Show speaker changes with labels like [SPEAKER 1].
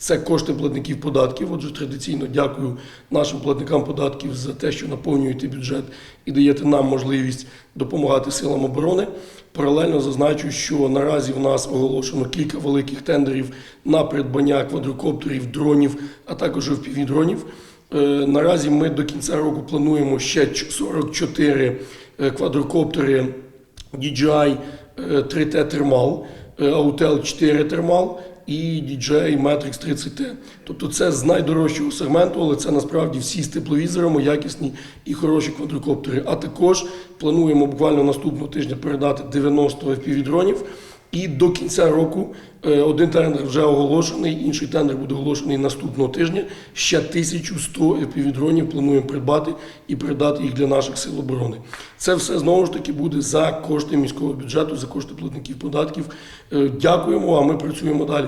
[SPEAKER 1] Це кошти платників податків. Отже, традиційно дякую нашим платникам податків за те, що наповнюєте бюджет і даєте нам можливість допомагати силам оборони. Паралельно зазначу, що наразі в нас оголошено кілька великих тендерів на придбання квадрокоптерів, дронів, а також FPV-дронів. Е, Наразі ми до кінця року плануємо ще ч- 44 е, квадрокоптери DJI е, 3T Thermal, Autel 4 Thermal і DJI Matrix 30T. Тобто це з найдорожчого сегменту, але це насправді всі з тепловізорами, якісні і хороші квадрокоптери. А також плануємо буквально наступного тижня передати 90 FPV-дронів. І до кінця року е, один тендер вже оголошений, інший тендер буде оголошений наступного тижня. Ще 1100 FPV-дронів плануємо придбати і передати їх для наших сил оборони. Це все знову ж таки буде за кошти міського бюджету, за кошти платників податків. Е, Дякуємо, а ми працюємо далі.